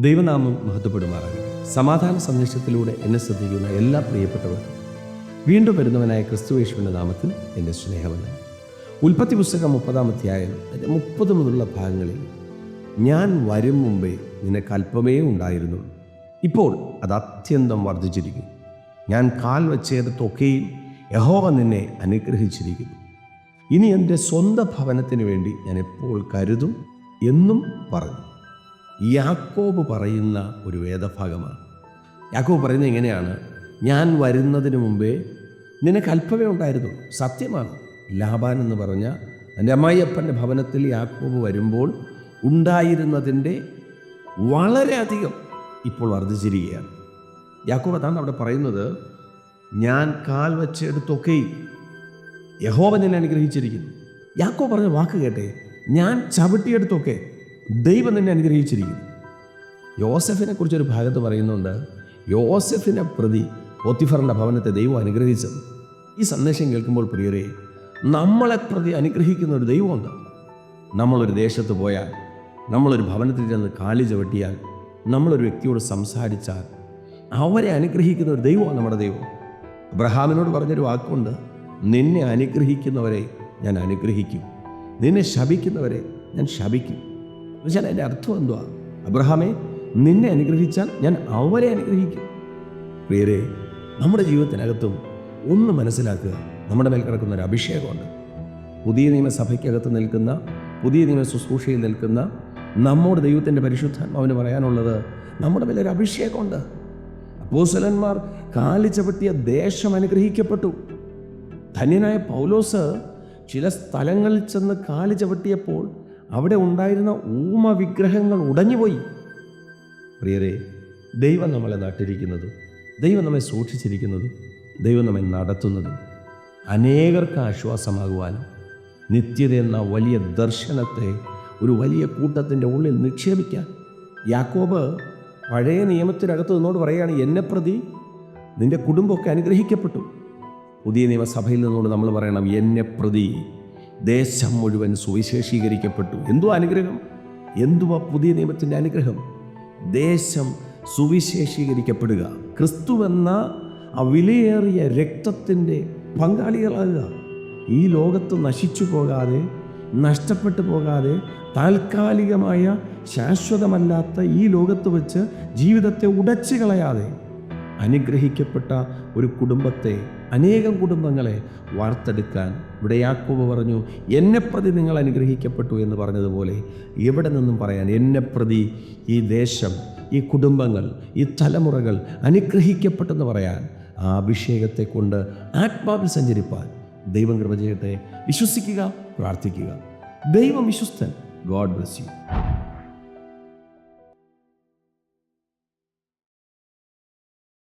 ദൈവനാമം മഹത്വപ്പെടുമാറാകട്ടെ. സമാധാന സന്ദേശത്തിലൂടെ എന്നെ ശ്രദ്ധിക്കുന്ന എല്ലാ പ്രിയപ്പെട്ടവർക്കും വീണ്ടും വരുന്നവനായ ക്രിസ്തുവേശുവിന്റെ നാമത്തിൽ എന്റെ സ്നേഹമല്ല ഉൽപ്പത്തി പുസ്തകം മുപ്പതാം അധ്യായം മുപ്പത് മുതലുള്ള ഭാഗങ്ങളിൽ ഞാൻ വരും മുമ്പേ നിനക്ക് അല്പമേ ഉണ്ടായിരുന്നു. ഇപ്പോൾ അത് അത്യന്തം വർദ്ധിച്ചിരിക്കുന്നു. ഞാൻ കാൽ വച്ചേടത്തൊക്കെയും യഹോവ നിന്നെ അനുഗ്രഹിച്ചിരിക്കുന്നു. ഇനി എന്റെ സ്വന്തം ഭവനത്തിന് വേണ്ടി ഞാൻ എപ്പോൾ കരുതും എന്നും പറഞ്ഞു. യാക്കോബ് പറയുന്ന ഒരു വേദഭാഗമാണ്. യാക്കോബ് പറയുന്നത് എങ്ങനെയാണ്? ഞാൻ വരുന്നതിന് മുമ്പേ നിനക്ക് അല്പമേ ഉണ്ടായിരുന്നു. സത്യമാണ്. ലാബാൻ എന്ന് പറഞ്ഞ എന്റെ അമ്മായിയപ്പന്റെ ഭവനത്തിൽ യാക്കോബ് വരുമ്പോൾ ഉണ്ടായിരുന്നതിന്റെ വളരെയധികം ഇപ്പോൾ വർദ്ധിച്ചിരിക്കുകയാണ്. യാക്കോബ് അതാണ് അവിടെ പറയുന്നത് ഞാൻ കാൽ വെച്ചെടുത്തൊക്കെ യഹോവ എന്നെ അനുഗ്രഹിച്ചിരിക്കുന്നു. യാക്കോബ് പറഞ്ഞ വാക്ക് കേട്ടെ ഞാൻ ചവിട്ടിയെടുത്തൊക്കെ ദൈവം നിന്നെ അനുഗ്രഹിച്ചിരിക്കുന്നു. യോസഫിനെ കുറിച്ചൊരു ഭാഗത്ത് പറയുന്നുണ്ട് യോസഫിനെ പ്രതി പോത്തിഫറിന്റെ ഭവനത്തെ ദൈവം അനുഗ്രഹിച്ചത്. ഈ സന്ദേശം കേൾക്കുമ്പോൾ പ്രിയരെ നമ്മളെ പ്രതി അനുഗ്രഹിക്കുന്ന ഒരു ദൈവമുണ്ട് നമ്മളൊരു ദേശത്ത് പോയാൽ നമ്മളൊരു ഭവനത്തിൽ ചെന്ന് കാലി ചവിട്ടിയാൽ നമ്മളൊരു വ്യക്തിയോട് സംസാരിച്ചാൽ അവരെ അനുഗ്രഹിക്കുന്ന ഒരു ദൈവമാണ് നമ്മുടെ ദൈവം. അബ്രഹാമിനോട് പറഞ്ഞൊരു വാക്കുണ്ട് നിന്നെ അനുഗ്രഹിക്കുന്നവരെ ഞാൻ അനുഗ്രഹിക്കും. നിന്നെ ശപിക്കുന്നവരെ ഞാൻ ശപിക്കും. എന്നുവെച്ചാൽ എന്റെ അർത്ഥം എന്തുവാ? അബ്രഹാമെ നിന്നെ അനുഗ്രഹിച്ചാൽ ഞാൻ അവരെ അനുഗ്രഹിക്കും. പ്രിയരെ നമ്മുടെ ജീവിതത്തിനകത്തും ഒന്ന് മനസ്സിലാക്കുക നമ്മുടെ മേൽ കിടക്കുന്ന ഒരു അഭിഷേകമുണ്ട്. പുതിയ നിയമസഭയ്ക്കകത്ത് നിൽക്കുന്ന പുതിയ നിയമ ശുശ്രൂഷയിൽ നിൽക്കുന്ന നമ്മുടെ ദൈവത്തിന്റെ പരിശുദ്ധാത്മാവിന് പറയാനുള്ളത് നമ്മുടെ മേലൊരു അഭിഷേകമുണ്ട്. അപ്പോസലന്മാർ കാലിച്ചപറ്റിയ ദേശം അനുഗ്രഹിക്കപ്പെട്ടു. ധന്യനായ പൗലോസ് ചില സ്ഥലങ്ങളിൽ ചെന്ന് കാലി ചവിട്ടിയപ്പോൾ അവിടെ ഉണ്ടായിരുന്ന ഊമ വിഗ്രഹങ്ങൾ ഉടഞ്ഞുപോയി. പ്രിയരെ ദൈവം നമ്മളെ നട്ടിരിക്കുന്നതും ദൈവം നമ്മെ സൂക്ഷിച്ചിരിക്കുന്നതും ദൈവം നമ്മെ നടത്തുന്നതും അനേകർക്ക് ആശ്വാസമാകുവാനും നിത്യത എന്ന വലിയ ദർശനത്തെ ഒരു വലിയ കൂട്ടത്തിന്റെ ഉള്ളിൽ നിക്ഷേപിക്കാൻ. യാക്കോബ് പഴയ നിയമത്തിനകത്ത് നിന്നോട് പറയുകയാണ് എന്നെ പ്രതി നിന്റെ കുടുംബമൊക്കെ അനുഗ്രഹിക്കപ്പെട്ടു. പുതിയ നിയമസഭയിൽ നിന്നുകൊണ്ട് നമ്മൾ പറയണം എന്നെ പ്രതി. ദേശം മുഴുവൻ സുവിശേഷീകരിക്കപ്പെട്ടു. എന്തു അനുഗ്രഹം? എന്തുവാ പുതിയ നിയമത്തിന്റെ അനുഗ്രഹം? ദേശം സുവിശേഷീകരിക്കപ്പെടുക. ക്രിസ്തു എന്ന ആ വിലയേറിയ രക്തത്തിന്റെ പങ്കാളികളാകുക. ഈ ലോകത്ത് നശിച്ചു പോകാതെ നഷ്ടപ്പെട്ടു പോകാതെ താൽക്കാലികമായ ശാശ്വതമല്ലാത്ത ഈ ലോകത്ത് വെച്ച് ജീവിതത്തെ ഉടച്ചു കളയാതെ അനുഗ്രഹിക്കപ്പെട്ട ഒരു കുടുംബത്തെ അനേകം കുടുംബങ്ങളെ വാർത്തെടുക്കാൻ ഇവിടെ യാക്കോബ് പറഞ്ഞു എന്നെ പ്രതി നിങ്ങൾ അനുഗ്രഹിക്കപ്പെട്ടു എന്ന് പറഞ്ഞതുപോലെ എവിടെ നിന്നും പറയാൻ? എന്നെ പ്രതി ഈ ദേശം ഈ കുടുംബങ്ങൾ ഈ തലമുറകൾ അനുഗ്രഹിക്കപ്പെട്ടെന്ന് പറയാൻ ആ അഭിഷേകത്തെ കൊണ്ട് ആത്മാവിൽ സഞ്ചരിപ്പാൻ ദൈവം കൃപ ചെയ്യട്ടെ. വിശ്വസിക്കുക പ്രാർത്ഥിക്കുക. ദൈവം വിശ്വസ്തൻ. God bless you.